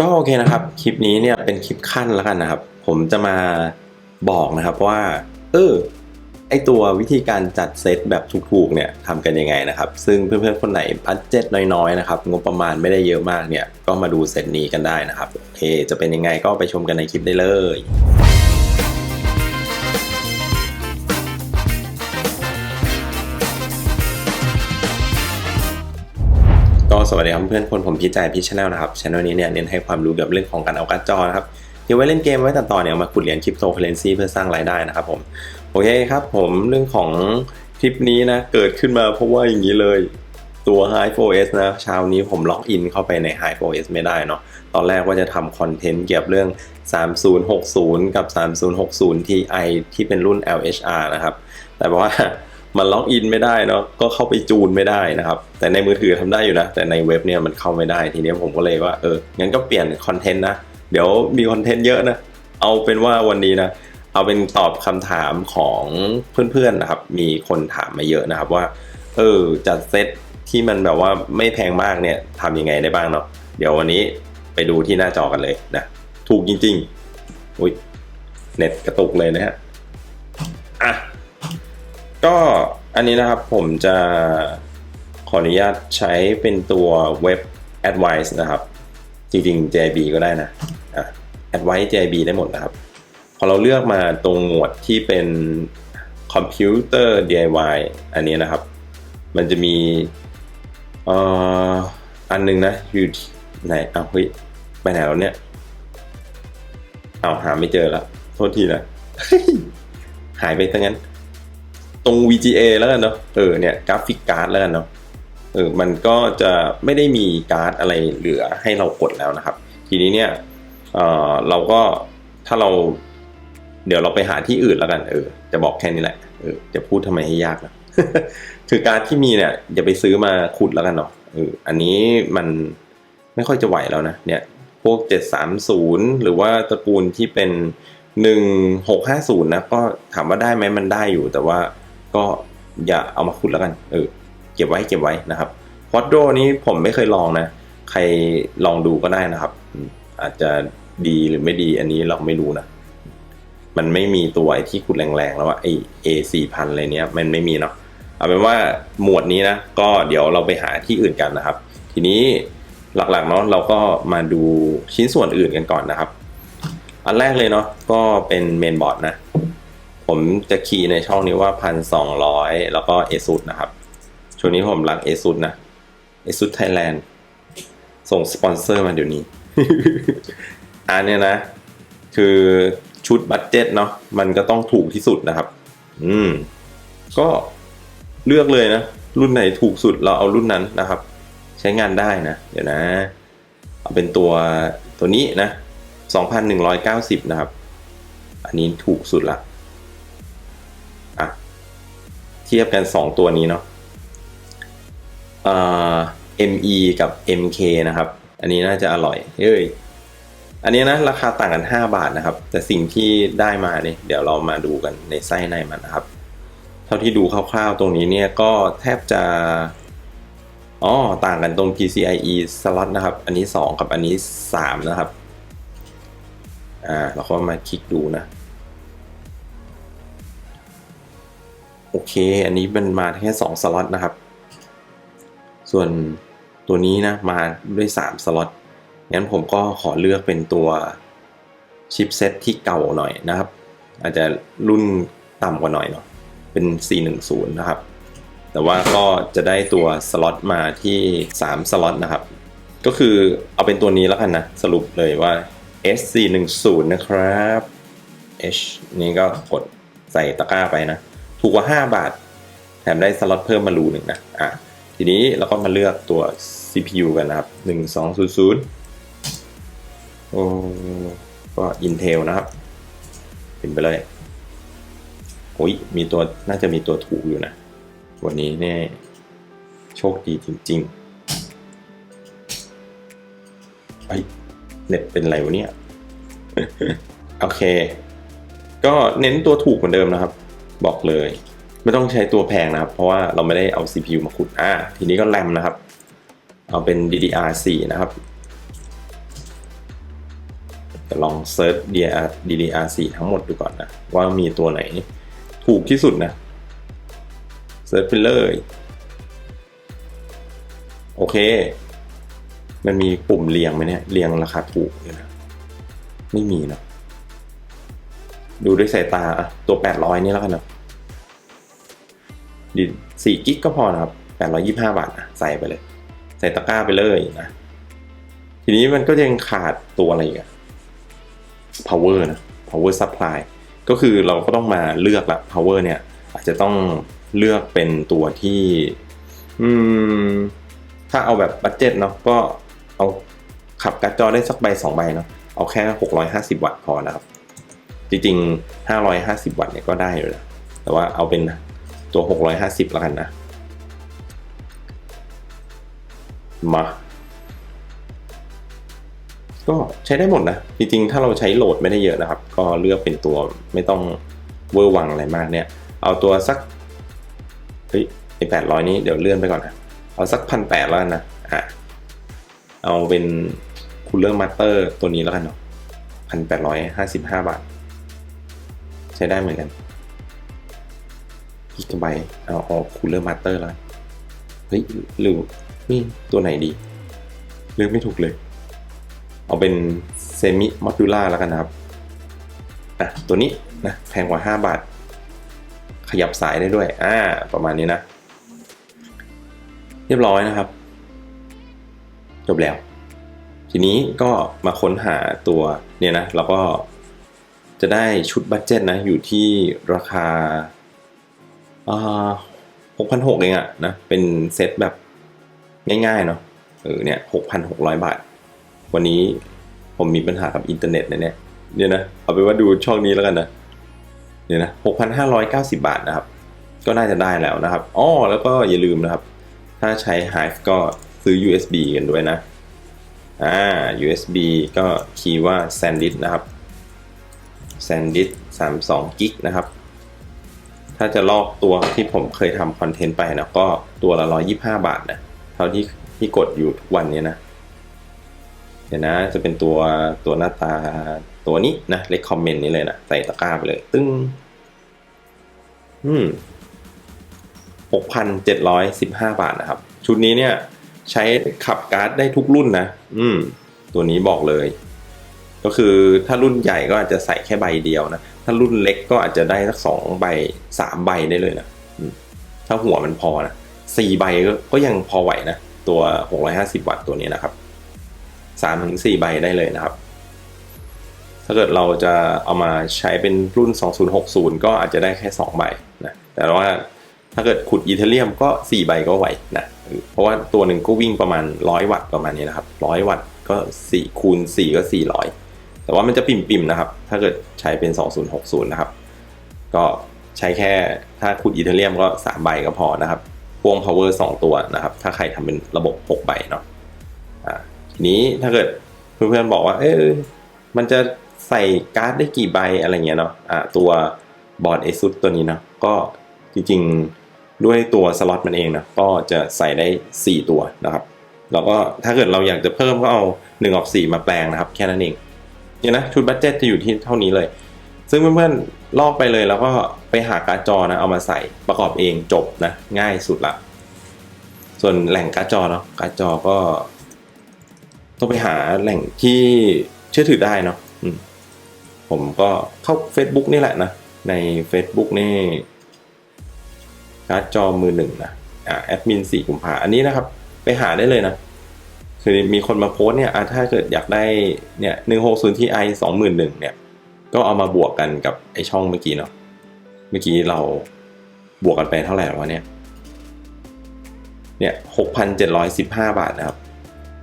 ก็โอเคนะครับ คลิปนี้เนี่ยเป็นคลิปขั้นแล้วกันนะครับ ผมจะมาบอกนะครับว่า เออไอตัววิธีการจัดเซตแบบถูกๆเนี่ยทำกันยังไงนะครับ ซึ่งเพื่อนๆคนไหนบัตเจ็ตน้อยๆนะครับงบประมาณไม่ได้เยอะมากเนี่ยก็มาดูเซตนี้กันได้นะครับโอเคจะเป็นยังไงก็ไปชมกันในคลิปได้เลย สวัสดีครับเพื่อนคนผมพี่ใจพี่ชาแนลนะครับช anel นี้เนี่ยเน้นให้ความรู้เกี่ยวกับเรื่องของการเอาการ์ดจอนะครับเดี๋ยวไว้เล่นเกมไว้ตัดต่อเนี่ยเอามาขุดเหรียญคริปโตเคเรนซีเพื่อสร้างรายได้นะครับผมโอเคครับผมเรื่องของคลิปนี้นะเกิดขึ้นมาเพราะว่าอย่างนี้เลยตัว High 4S นะเช้านี้ผมล็อกอินเข้าไปใน High 4S ไม่ได้เนาะตอนแรกว่าจะทำคอนเทนต์เกี่ยวกับเรื่อง 3060 กับ 3060 Ti ที่เป็นรุ่น LHR นะครับแต่ว่า มันล็อกอินไม่ได้เนาะก็เข้าไปจูนไม่ได้นะครับ แต่ในมือถือทำได้อยู่นะ แต่ในเว็บเนี่ยมันเข้าไม่ได้ทีนี้ผมก็เลยว่าเอองั้นก็เปลี่ยนคอนเทนต์นะเดี๋ยวมีคอนเทนต์เยอะนะเอาเป็นว่าวันนี้นะเอาเป็นตอบคำถามของเพื่อนๆนะครับ มีคนถามมาเยอะนะครับว่า เออจัดเซตที่มันแบบว่าไม่แพงมากเนี่ยทำยังไงได้บ้างเนาะเดี๋ยววันนี้ไปดูที่หน้าจอกันเลยนะถูกจริงๆอุ้ยเน็ตกระตุกเลยนะฮะอะ ก็อันนี้นะครับผมจะขออนุญาตใช้เป็นตัวเว็บ Advice นะครับ จริงๆ JB ก็ได้นะอะ Advice JB ได้หมดนะครับ พอเราเลือกมาตรงหมวดที่เป็นคอมพิวเตอร์ DIY อันนี้นะครับ มันจะมีอ,อันหนึงนะอยู่ไหนเอาเฮ้ยไปไหนแล้วเนี่ยเอาหาไม่เจอแล้วโทษทีนะหายไปซะงั้น ตรง VGA แล้วกันเนาะเออเนี่ยกราฟิกการ์ดแล้วกันเนาะเออมันก็จะไม่ได้มีการ์ดอะไรเหลือให้เรากดแล้วนะครับ ทีนี้เนี่ยเออเราก็ถ้าเราเดี๋ยวเราไปหาที่อื่นแล้วกันเออจะบอกแค่นี้แหละเออจะพูดทำไมให้ยากนะคือการ์ดที่มีเนี่ยอย่าไปซื้อมาขุดแล้วกันเนาะเอออันนี้มันไม่ค่อยจะไหวแล้วนะเนี่ยพวก 730 หรือว่าตระกูลที่เป็น 1650นะก็ถามว่าได้ไหมมันได้อยู่แต่ว่า ก็อย่าเอามาขุดแล้วกัน เออ เก็บไว้เก็บไว้นะครับพอดโดนี้ผมไม่เคยลองนะ ใครลองดูก็ได้นะครับ อาจจะดีหรือไม่ดีอันนี้เราไม่รู้นะ มันไม่มีตัวที่ขุดแรงๆแล้วว่าไอ้ A 4 0 0อะไรเนี้ยมันไม่มีเนาะ เอาเป็นว่าหมวดนี้นะ ก็เดี๋ยวเราไปหาที่อื่นกันนะครับ ทีนี้หลักๆเนาะเราก็มาดูชิ้นส่วนอื่นกันก่อนนะครับ อันแรกเลยเนาะก็เป็นเมนบอร์ดนะ ผมจะคีย์ในช่องนี้ว่าพันสองร้อยแล้วก็เอซุดนะครับ ช่วงนี้ผมรักเอซุดนะเอซุดไทยแลนด์ส่งสปอนเซอร์มาเดี๋ยวนี้ อันเนี้ยนะ คือชุดบัตเจ็ตเนาะมันก็ต้องถูกที่สุดนะครับ อืม ก็เลือกเลยนะ รุ่นไหนถูกสุดเราเอารุ่นนั้นนะครับ ใช้งานได้นะ เดี๋ยวนะ เอาเป็นตัวตัวนี้นะ 2,190 นะครับ อันนี้ถูกสุดละ เทียบกัน 2 ตัวนี้เนาะเอ่อ ME กับ MK นะครับ อันนี้น่าจะอร่อยเอ้ยอันนี้นะราคาต่างกัน 5 บาทนะครับ แต่สิ่งที่ได้มาเนี่ยเดี๋ยวเรามาดูกันในไส้ในมันนะครับ เท่าที่ดูคร่าวๆตรงนี้เนี่ยก็แทบจะอ๋อต่างกันตรง PCIe slot นะครับ อันนี้ 2 กับอันนี้ 3 นะครับ อ่าเราก็มาคลิกดูนะ โอเค อันนี้มันมาแค่ 2 สล็อตนะครับ ส่วนตัวนี้นะมาด้วย 3 สล็อต งั้นผมก็ขอเลือกเป็นตัวชิปเซ็ตที่เก่าหน่อยนะครับ อาจจะรุ่นต่ำกว่าหน่อยเนาะ เป็น 410 นะครับ แต่ว่าก็จะได้ตัวสล็อตมาที่ 3 สล็อตนะครับ ก็คือเอาเป็นตัวนี้แล้วกันนะ สรุปเลยว่า S410 นะครับ H นี่ก็กดใส่ตะกร้าไปนะ ถูกกว่า 5 บาท แถมได้สล็อตเพิ่มมารูหนึ่งนะอะทีนี้เราก็มาเลือกตัว CPU กันนะครับ 1200โอ้ก็ Intel นะครับเป็นไปเลยโอ้ยมีตัวน่าจะมีตัวถูกอยู่นะ วันนี้เนี่ยโชคดีจริงๆไอเน็ตเป็นไรวะเนี่ย โอเค ก็เน้นตัวถูกเหมือนเดิมนะครับ บอกเลย ไม่ต้องใช้ตัวแพงนะครับ เพราะว่าเราไม่ได้เอา CPU มาขุดอ่าทีนี้ก็แรมนะครับ เอาเป็น DDR4 นะครับจะลองเซิร์ช DDR DDR4 ทั้งหมดดูก่อนนะ ว่ามีตัวไหนถูกที่สุดนะเซิร์ชไปเลย โอเค มันมีปุ่มเรียงไหมเนี่ยเรียงราคาถูกเลยนะ ไม่มีนะ ดูด้วยสายตาอะตัว800นี่แล้วกันนะดิ4กิกก็พอนะครับ825บาทนะใส่ไปเลย ใส่ตะกร้าไปเลยนะทีนี้มันก็ยังขาดตัวอะไรอีกอะ power นะ power supply ก็คือเราก็ต้องมาเลือกละ power เนี่ย อาจจะต้องเลือกเป็นตัวที่ อืม ถ้าเอาแบบบัตเจ็ตเนาะก็เอาขับการ์ดจอได้สักใบสองใบเนาะเอาแค่ 650 วัตต์พอนะครับ จริงๆ 550 วัตต์เนี่ยก็ได้อยู่แล้วแต่ว่าเอาเป็นตัว 650 แล้วกันนะ มา ก็ใช้ได้หมดนะ จริงๆ ถ้าเราใช้โหลดไม่ได้เยอะนะครับ ก็เลือกเป็นตัวไม่ต้องเวอร์วังอะไรมากเนี่ย เอาตัวสัก เฮ้ยไอแปดร้อยนี้เดี๋ยวเลื่อนไปก่อนนะ เอาสักพันแปดแล้วกันนะ อะ เอาเป็นคูลเลอร์มาสเตอร์ตัวนี้แล้วกันเนาะพันแปดร้อยห้าสิบห้าบาท ใช้ได้เหมือนกันกิกะไบต์เอาเอาคูลเลอร์มาสเตอร์แล้วเฮ้ยหรือนี่ตัวไหนดีเลือกไม่ถูกเลย เอาเป็นเซมิมอดูล่าแล้วกันนะครับอะตัวนี้นะแพงกว่า 5 บาท ขยับสายได้ด้วย อ่า ประมาณนี้นะ เรียบร้อยนะครับ จบแล้ว ทีนี้ก็มาค้นหาตัวเนี่ยนะ แล้วก็ จะได้ชุดบัตเจ็ตนะ อยู่ที่ราคาหกพันหกเองอะนะ เป็นเซตแบบง่ายๆเนาะเออเนี่ยหกพันหกร้อยบาท วันนี้ผมมีปัญหากับอินเทอร์เน็ตนะเนี่ยเนี่ยนะ เอาไปว่าดูช่องนี้แล้วกันนะเนี่ยนะหกพันห้าร้อยเก้าสิบาทนะครับ ก็น่าจะได้แล้วนะครับอ๋อแล้วก็อย่าลืมนะครับ ถ้าใช้ Hive ก็ซื้อ USB กันด้วยนะอ่า USB ก็คีย์ว่า SanDisk นะครับ SanDisk 32กิกนะครับ ถ้าจะลอกตัวที่ผมเคยทำคอนเทนต์ไปนะก็ตัวละ 125 บาทนะเท่าที่ที่กดอยู่ทุกวันนี้นะเดี๋ยวนะจะเป็นตัวตัวหน้าตาตัวนี้นะเลคคอมเมนต์นี้เลยนะใส่ตะกร้าไปเลย ตึ้ง อืม6,715บาทนะครับ ชุดนี้เนี่ย ใช้ขับการ์ดได้ทุกรุ่นนะ อืม ตัวนี้บอกเลย ก็คือถ้ารุ่นใหญ่ก็อาจจะใส่แค่ใบเดียวนะ ถ้ารุ่นเล็กก็อาจจะได้สักสองใบสามใบได้เลยนะถ้าหัวมันพอนะสี่ใบก็ยังพอไหวนะ ตัว 650 วัตต์ตัวนี้นะครับสามถึงสี่ใบได้เลยนะครับ ถ้าเกิดเราจะเอามาใช้เป็นรุ่น 2060 ก็อาจจะได้แค่2ใบนะ แต่ว่าถ้าเกิดขุดอีเทเรียมก็4ใบก็ไหวนะ เพราะว่าตัวหนึ่งก็วิ่งประมาณ100วัตต์ประมาณนี้นะครับ100วัตต์ก็4คูณ4ก็400 แต่ว่ามันจะปิ่มๆนะครับ ถ้าเกิดใช้เป็น 2060 นะครับ ก็ใช้แค่ถ้าขุดอีเทเรียมก็ 3 ใบก็พอนะครับพ่วง power 2 ตัวนะครับ ถ้าใครทำเป็นระบบ 6 ใบเนาะอ่าทีนี้ถ้าเกิดเพื่อนๆบอกว่า เออมันจะใส่การ์ดได้กี่ใบอะไรเงี้ยเนาะอ่าตัวบอร์ด ASUS ตัวนี้เนาะก็จริงๆด้วยตัวสล็อตมันเองนะก็จะใส่ได้ 4 ตัวนะครับ แล้วก็ถ้าเกิดเราอยากจะเพิ่มก็เอา1ออก4มาแปลงนะครับ แค่นั้นเอง เนี่ยนะชุดบัตเจ็ตจะอยู่ที่เท่านี้เลย ซึ่งเพื่อนๆลอกไปเลยแล้วก็ไปหาการ์ดจอนะเอามาใส่ประกอบเองจบนะง่ายสุดละ ส่วนแหล่งการ์ดจอเนาะการ์ดจอก็ต้องไปหาแหล่งที่เชื่อถือได้เนาะผมก็เข้า Facebook นี่แหละนะ ใน Facebook นี่การ์ดจอมือหนึ่งนะอ่าแอดมินสี่กุมภาอันนี้นะครับ ไปหาได้เลยนะ คือมีคนมาโพสเนี่ยถ้าเกิดอยากได้เนี่ยหนึ่งหกศูนย์ทีไอสองหมื่นหนึ่งเนี่ย ก็เอามาบวกกันกับไอช่องเมื่อกี้เนาะ เมื่อกี้เราบวกกันไปเท่าไหร่วะเนี่ย เนี่ยหกพันเจ็ดร้อยสิบห้าบาทนะครับ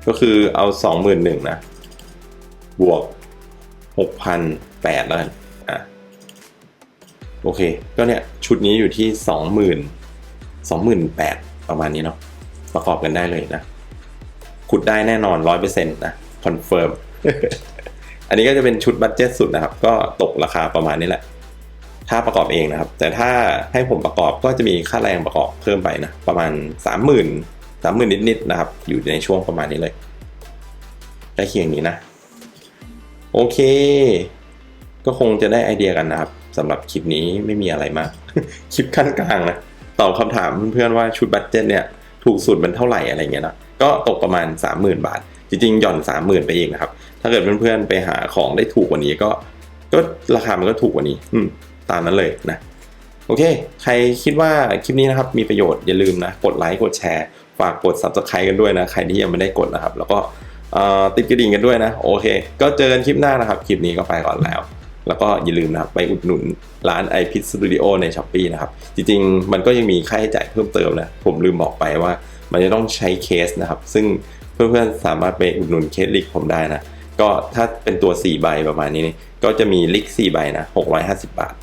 ก็คือเอาสองหมื่นหนึ่งนะ บวกหกพันแปดแล้วกันอะ โอเค ก็เนี่ยชุดนี้อยู่ที่สองหมื่นสองหมื่นแปดประมาณนี้เนาะ ประกอบกันได้เลยนะ ขุดได้แน่นอนร้อยเปอร์เซ็นต์นะคอนเฟิร์มอันนี้ก็จะเป็นชุดบัตเจ็ตสุดนะครับ ก็ตกราคาประมาณนี้แหละ ถ้าประกอบเองนะครับ แต่ถ้าให้ผมประกอบก็จะมีค่าแรงประกอบเพิ่มไปนะ ประมาณสามหมื่นสามหมื่นนิดๆนะครับ อยู่ในช่วงประมาณนี้เลยใกล้เคียงนี้นะ โอเค ก็คงจะได้ไอเดียกันนะครับสำหรับคลิปนี้ไม่มีอะไรมาก คลิปขั้นกลางนะตอบคำถามเพื่อนๆว่าชุดบัตเจ็ตเนี่ย ถูกสุดมันเท่าไหร่อะไรเงี้ยนะ ก็ตกประมาณ 30,000 บาท จริงๆ หย่อน 30,000 ไปเองนะครับ ถ้าเกิดเพื่อนๆ ไปหาของได้ถูกกว่านี้ก็ ก็ราคามันก็ถูกกว่านี้ อืม ตามนั้นเลยนะ โอเค ใครคิดว่าคลิปนี้นะครับ มีประโยชน์อย่าลืมนะ กดไลค์ กดแชร์ ฝากกด subscribe กันด้วยนะ ใครที่ยังไม่ได้กดนะครับ แล้วก็ติดกระดิ่งกันด้วยนะ โอเค ก็เจอกันคลิปหน้านะครับ คลิปนี้ก็ไปก่อนแล้วแล้วก็อย่าลืมนะครับไปอุดหนุนร้าน i p i t Studio ใน s h อ p e e นะครับ จริงๆ มันก็ยังมีค่าใช้จ่ายเพิ่มเติมนะ ผมลืมบอกไปว่า มันจะต้องใช้เคสนะครับ ซึ่งเพื่อนๆสามารถไปอุดหนุนเคสลิกผมได้นะ ก็ถ้าเป็นตัว 4 ใบประมาณนี้ก็จะมีลิก4ใบนะ650 บาท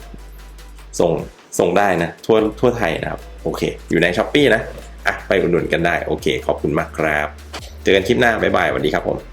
ส่งส่งได้นะทั่วทั่วไทยนะครับ โอเค อยู่ในช้อป e e นะอะไปอุดหนุนกันได้ โอเค ขอบคุณมากครับ เจอกันคลิปหน้า บ๊ายบายสวัสดีครับผม